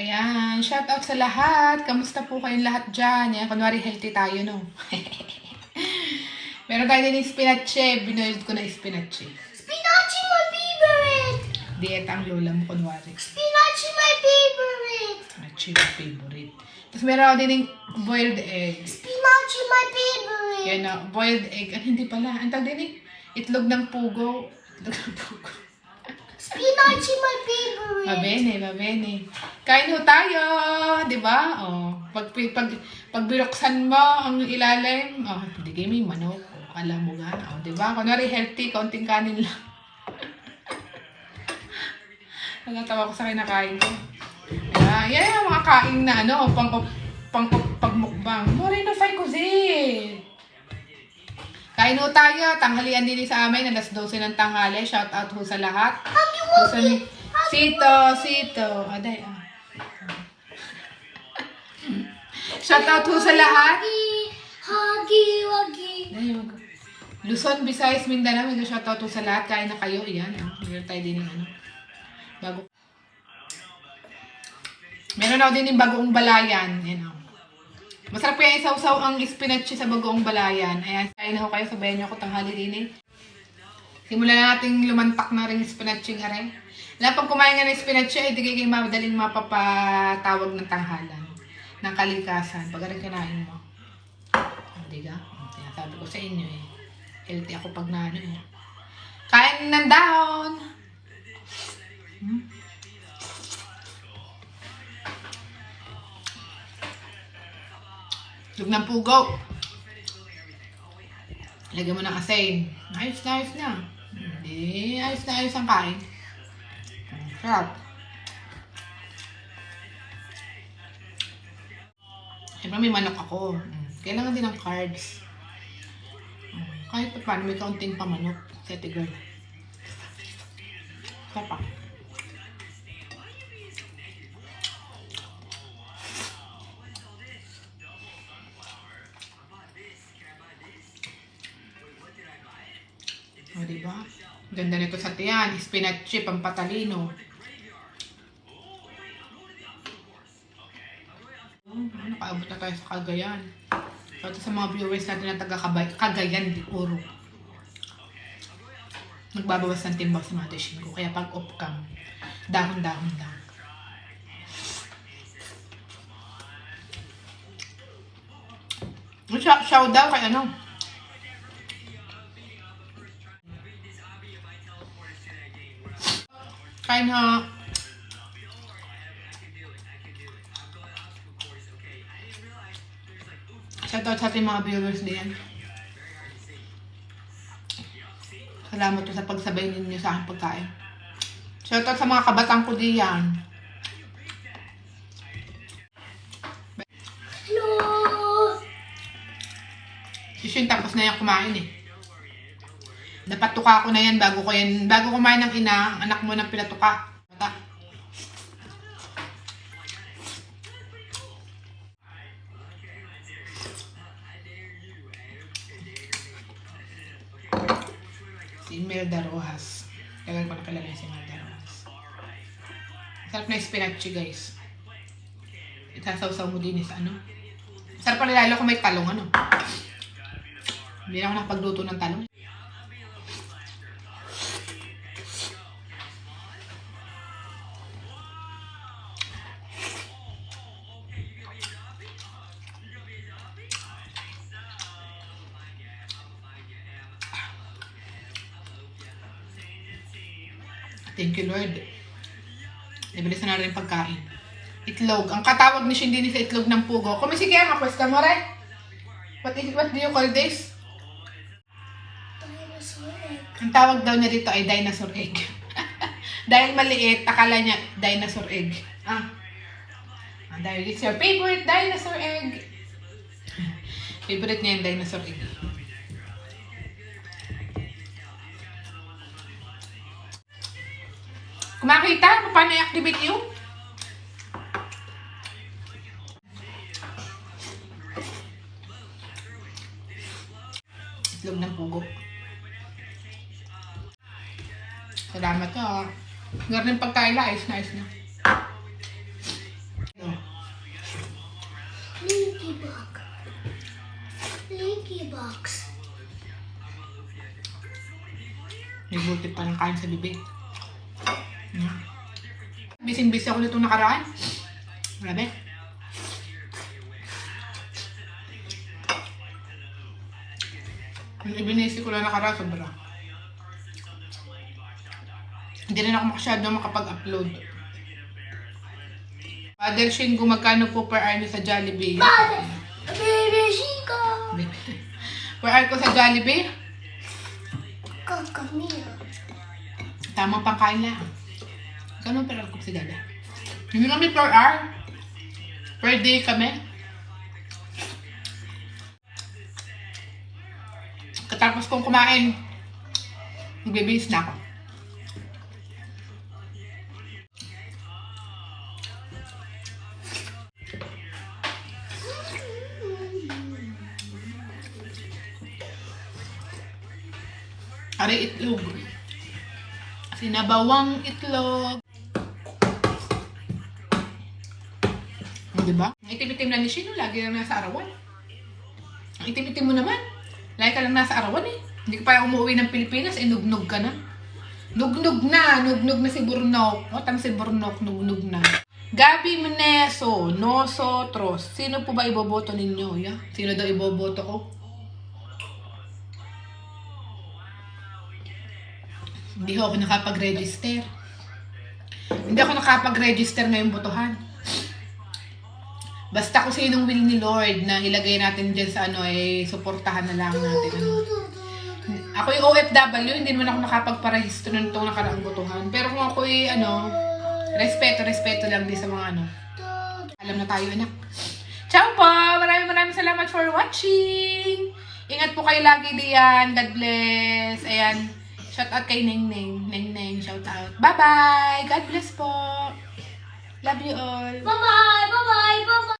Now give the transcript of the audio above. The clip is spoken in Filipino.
Ayan, shout out sa lahat. Kamusta po kayong lahat dyan? Yan, kunwari healthy tayo, no? Meron tayo din yung spinache. Binoiled ko na yung spinache. Spinach is my favorite. Dieta ang lola mo, kunwari. Spinach is my favorite. Spinache yung favorite. Tapos meron ako din yung boiled egg. Spinach is my favorite. Yan na, boiled egg. Ano, hindi pala. Ang tawag din eh. Itlog ng pugo. Itlog ng pugo. Spinach is my favorite. Mabene, mabene. Kain ho tayo, di ba? Oh, pag, pag, pag binuksan mo ang ilalim, oh, hindi kayo may manok. Oh, alam mo nga, oh, di ba? Kunwari healthy, kaunting kanin lang. Nagatawa ko sa kinakain ko. Yeah, yan yung mga kain na ano, pang, pang, pagmukbang. Moreno fay kuzi. Kain ho tayo, tanghalian din sa amin, alas 12 ng tanghali. Shout out ho sa lahat. Sito, Sito. Aday, ah. Shout out ho sa lahat. Huggy wuggy. Aday, wag. Luzon, Visayas, Mindanao. May shout out ho sa lahat. Kain na kayo. Yan. Oh. Meron tayo din yung ano. Bago. Meron ako din yung bagoong balayan. Yan oh. Masarap kaya isaw-saw ang spinach sa bagoong balayan. Ayan, kain na ho kayo. Sabayan niyo ako tanghali din eh. Simulan na nating lumantak na rin spinach yung aray. Wala pag kumain nga ng spinach, eh, di kayo madaling mapapatawag ng tanghalan. Ng kalikasan. Pag rin kinain mo. Hindi ka? Sinasabi ko sa inyo eh. Healthy ako pag na ano eh. Kain ng dahon! Hmm? Lug ng pugo. Lagyan mo na kasi. Ayos na, na. Hindi, ayos na, ayos ang kain. Sarap. Siyempre may manok ako. Mm, Kailangan din ng carbs. Mm, Kahit pa paano, may kaunting pamanok. Sete girl. Sarap ah. O, diba? Ganda nito sa tiyan. Spinach chip, ang patalino. Nakaabot na tayo sa Cagayan. Ito sa mga viewers natin na taga Cagayan di Oro. Nagbabawas ng timbang sa mga ko. Kaya pag off cam, dahon-dahon lang. Shout, shout daw kay ano? Kain ha. Shoutout sa ating mga viewers din. Salamat po sa pagsabay ninyo sa aking pagkain. Shoutout sa mga kabatang ko diyan. Hello. Yun, tapos na yan kumain eh. Napatuka ko na yan bago ko yan, bago kumain ng ina, ang anak mo ng pinatuka. Mata. Si Imelda Rojas. Tagal ko nakilala si Imelda Rojas. Sarap na spinach guys. Itasaw-saw mo din sa ano. Sarap pa lalo kung may talong ano. Hindi na ako nakapagluto ng talong. Thank you, Lord. Nabilis na rin pagkain. Itlog. Ang katawag ni Shindini sa itlog ng pugo. Kung sige, mapwesta mo rin. What, is, what do you call this? Dinosaur egg. Ang tawag daw niya dito ay dinosaur egg. Dahil maliit, akala niya dinosaur egg. Ah. ah dahil it's your favorite dinosaur egg. favorite niya yung dinosaur egg. Kumakita? Paano i-activate yung? Itlog ng pugo. Salamat ah. Ganun yung pagkain na, ayos na, ayos na. Linky Bug. Linky Box. May buti pa ng kain sa bibig. Bising-busy ako nitong nakaraan. Grabe. Yung ibinisi ko lang nakaraan, sobra. Hindi rin ako masyado makapag-upload. Father Shingo, magkano po per hour sa Jollibee? Mother, baby Chico. per hour ko sa Jollibee? Kakamia. Tamang pangkain lang. Ganun pero ako si Dada. Hindi kami per hour. Per day kami. Katapos kong kumain, magbibihis na ako. Ari itlog. Sinabawang itlog. Oh, diba? Ang itim-itim na ni Shino, lagi lang nasa arawan. Ang itim-itim mo naman. Lagi ka lang nasa arawan eh. Hindi ka pa umuwi ng Pilipinas, eh nugnog ka na. Nugnog na, nugnog na si Burnok. O, tama si Burnok, nugnog na. Gabi Meneso, Nosotros. Sino po ba iboboto ninyo? Yeah? Sino daw iboboto ko? Hindi ako nakapag-register. Hindi ako nakapag-register ngayong botohan. Basta kung sinong will ni Lord na ilagay natin dyan sa ano, eh, suportahan na lang natin. Ano. Ako yung OFW, hindi naman ako nakapagparehistro ng itong nakaraang botohan. Pero kung ako yung ano, respeto, respeto lang din sa mga ano. Alam na tayo, anak. Ciao po! Maraming maraming salamat for watching! Ingat po kayo lagi diyan. God bless. Ayan. Shout out kay Neng Neng. Neng Neng, shout out. Bye-bye! God bless po! Love you all! Bye-bye, bye-bye, bye-bye.